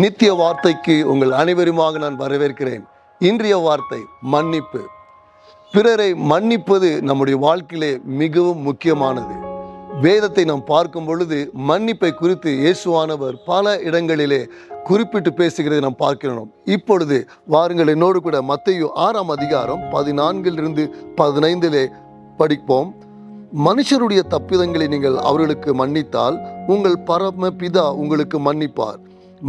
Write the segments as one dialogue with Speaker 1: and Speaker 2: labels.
Speaker 1: நித்திய வார்த்தைக்கு உங்கள் அனைவருமாக நான் வரவேற்கிறேன். இன்றைய வார்த்தை மன்னிப்பு. பிறரை மன்னிப்பது நம்முடைய வாழ்க்கையிலே மிகவும் முக்கியமானது. வேதத்தை நாம் பார்க்கும் பொழுது மன்னிப்பை குறித்து இயேசுவானவர் பல இடங்களிலே குறிப்பிட்டு பேசுகிறதை நாம் பார்க்கிறோம். இப்பொழுது வாருங்கள் என்னோடு கூட மத்தையோ ஆறாம் அதிகாரம் பதினான்கிலிருந்து பதினைந்திலே படிப்போம். மனுஷருடைய தப்பிதங்களை நீங்கள் அவர்களுக்கு மன்னித்தால் உங்கள் பரம பிதா உங்களுக்கு மன்னிப்பார்.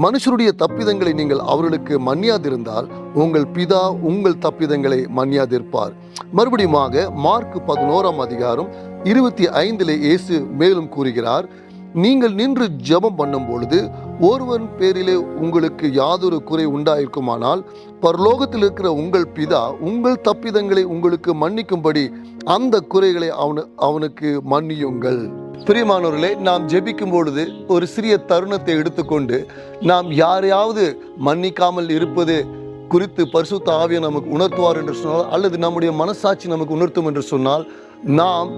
Speaker 1: மனுஷருடைய தப்பிதங்களை நீங்கள் அவர்களுக்கு மன்னியாதிருந்தால் உங்கள் பிதா உங்கள் தப்பிதங்களை மன்னியாதிருப்பார். மறுபடியுமாக மார்க் பதினோராம் அதிகாரம் இருபத்தி ஐந்திலே இயேசு மேலும் கூறுகிறார் நீங்கள் நின்று ஜெபம் பண்ணும் பொழுது ஒருவன் பேரிலே உங்களுக்கு யாதொரு குறை உண்டாயிருக்குமானால் பரலோகத்தில் இருக்கிற உங்கள் பிதா உங்கள் தப்பிதங்களை உங்களுக்கு மன்னிக்கும்படி அந்த குறைகளை அவனு அவனுக்கு மன்னியுங்கள். பிரியமானவர்களே நாம் ஜெபிக்கும் பொழுது ஒரு சிறிய தருணத்தை எடுத்துக்கொண்டு நாம் யாரையாவது மன்னிக்காமல் இருப்பது குறித்து பரிசுத்த ஆவியை நமக்கு உணர்த்துவார் என்று சொன்னால் அல்லது நம்முடைய மனசாட்சி நமக்கு உணர்த்தும் என்று சொன்னால் நாம்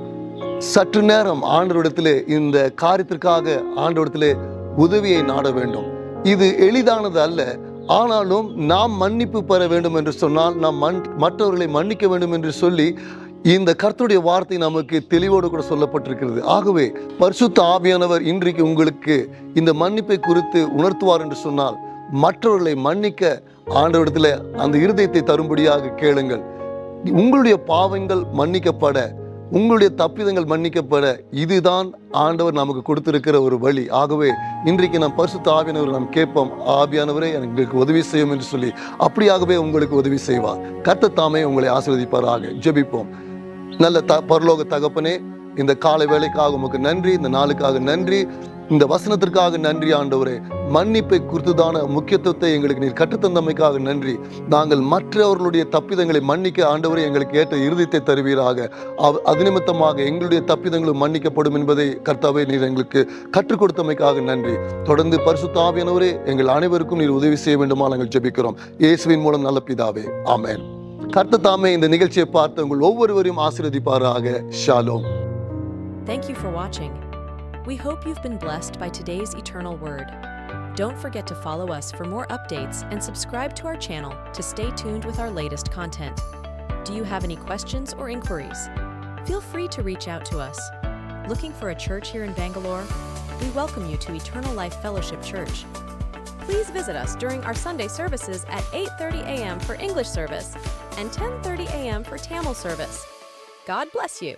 Speaker 1: சற்று நேரம் ஆண்டவரிடத்தில் இந்த காரியத்திற்காக ஆண்டவரிடத்தில் உதவியை நாட வேண்டும். இது எளிதானது அல்ல. ஆனாலும் நாம் மன்னிப்பு பெற வேண்டும் என்று சொன்னால் நாம் மன் மற்றவர்களை மன்னிக்க வேண்டும் என்று சொல்லி இந்த கர்த்தருடைய வார்த்தை நமக்கு தெளிவோடு கூட சொல்லப்பட்டிருக்கிறது. ஆகவே பரிசுத்த ஆவியானவர் இன்றைக்கு உங்களுக்கு இந்த மன்னிப்பை குறித்து உணர்த்துவார் என்று சொன்னால் மற்றவர்களை மன்னிக்க ஆண்டவரிடத்தில் அந்த இருதயத்தை தரும்படியாக கேளுங்கள். உங்களுடைய பாவங்கள் மன்னிக்கப்பட உங்களுடைய தப்பிதங்கள் மன்னிக்கப்பட இதுதான் ஆண்டவர் நமக்கு கொடுத்திருக்கிற ஒரு வழி. ஆகவே இன்றைக்கு நாம் பரிசுத்த ஆவியானவர் நாம் கேட்போம் ஆவியானவரே எங்களுக்கு உதவி செய்யும் என்று சொல்லி அப்படியாகவே உங்களுக்கு உதவி செய்வார். கத்த தாமே உங்களை ஆசீர்வதிப்பாராக. ஜெபிப்போம். நல்ல த பரலோக தகப்பனே இந்த காலை வேலைக்காக உமக்கு நன்றி இந்த நாளுக்காக நன்றி இந்த வசனத்திற்காக நன்றி ஆண்டவரே. மன்னிப்பை குறித்துதான முக்கியத்துவத்தை எங்களுக்கு நீர் கற்றுத்தந்தமைக்காக நன்றி. நாங்கள் மற்றவர்களுடைய தப்பிதங்களை மன்னிக்க ஆண்டவரே எங்களுக்கு ஏற்ற இறுதித்தை தருவீராக. அது நிமித்தமாக எங்களுடைய தப்பிதங்களும் மன்னிக்கப்படும் என்பதை கர்த்தாவே நீர் எங்களுக்கு கற்றுக் கொடுத்தமைக்காக நன்றி. தொடர்ந்து பரிசுத்த ஆவியானவரே எங்கள் அனைவருக்கும் நீர் உதவி செய்ய வேண்டுமா நாங்கள் ஜெபிக்கிறோம். இயேசுவின் மூலம் நல்ல பிதாவே. ஆமேன். கர்த்த தாமே இந்த நிகழ்ச்சியை பார்த்து உங்கள் ஒவ்வொருவரையும் ஆசீர்வதிப்பாராக ஷாலோம்
Speaker 2: Thank you for watching. We hope you've been blessed by today's eternal word. Don't forget to follow us for more updates and subscribe to our channel to stay tuned with our latest content. Do you have any questions or inquiries? Feel free to reach out to us. Looking for a church here in Bangalore? We welcome you to Eternal Life Fellowship Church. Please visit us during our Sunday services at 8:30 a.m. for English service and 10:30 a.m. for Tamil service. God bless you.